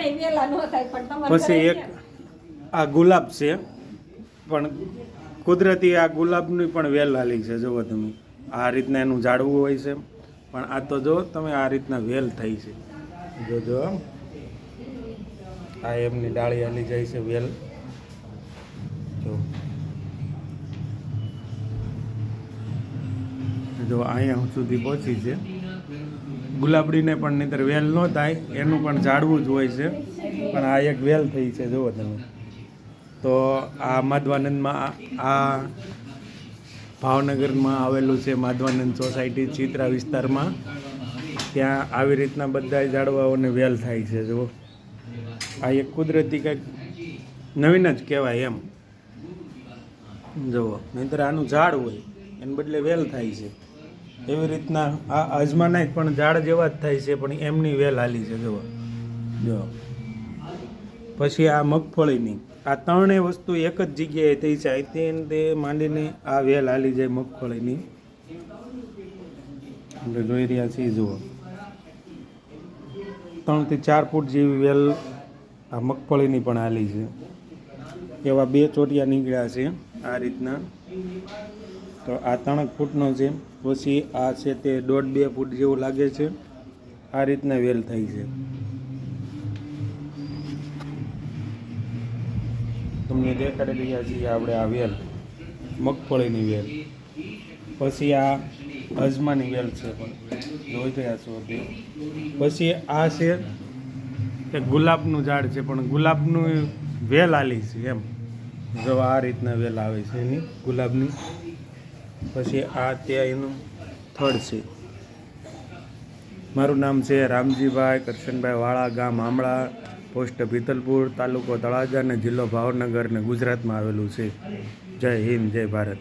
મને વેલા ન થાય પણ તમારે પછી એક આ ગુલાબ છે પણ કુદરતી આ ગુલાબની પણ વેલ હાલી છે જુઓ તમે. આ રીતના એનું ઝાડવું હોય છે પણ આ તો જો તમે આ રીતના વેલ થઈ છે. જોજો આ એમની ડાળી હાલી જાય છે વેલ. જો. જો અહીંયા સુધી પહોંચી છે. ગુલાબડીને પણ નહીતર વેલ ન થાય, એનું પણ ઝાડવું જ હોય છે. પણ આ એક વેલ થઈ છે, જુઓ તમે. તો આ માધવાનંદમાં આ- ભાવનગરમાં આવેલું છે માધવાનંદ સોસાયટી ચિત્રા વિસ્તારમાં. ત્યાં આવી રીતના બધા ઝાડવાઓને વેલ થાય છે, જુઓ. આ એક કુદરતી કંઈક નવીન જ કહેવાય એમ. જુઓ, નહીંતર આનું ઝાડ હોય, એને બદલે વેલ થાય છે. એવી રીતના આ અજમાના પણ ઝાડ જેવા જ થાય છે, પણ એમની વેલ હાલી છે, જુઓ. જો. પછી આ મગફળીની. આ ત્રણેય વસ્તુ એક જ જગ્યાએ થઈ છે. અહીંથી તે માંડીને આ વેલ હાલી જાય મગફળીની. આપણે જોઈ રહ્યા છીએ, જુઓ. ત્રણથી ચાર ફૂટ જેવી વેલ આ મગફળીની પણ હાલી છે. એવા બે ચોટિયા નીકળ્યા છે, આ રીતના. તો આ ત્રણ ફૂટનો છે. પછી આ છે તે દોઢ બે ફૂટ જેવું લાગે છે. આ રીતના વેલ થઈ છે. તમને દેખાડી રહ્યા છીએ આપણે આ વેલ, મગફળીની વેલ. પછી આ અજમાની વેલ છે પણ, જોઈ રહ્યા છો તે. પછી આ છે તે ગુલાબનું ઝાડ છે, પણ ગુલાબનું વેલ આલી છે એમ. જો આ રીતના વેલ આવે છે એની, ગુલાબની. પછી આ ત્યાં એનું થડ છે. મારું નામ છે રામજીભાઈ કરશનભાઈ વાળા, ગામ આમળા, પોસ્ટ ભીતલપુર, તાલુકો તળાજા અને જિલ્લો ભાવનગર ને ગુજરાતમાં આવેલું છે. જય હિન્દ, જય ભારત.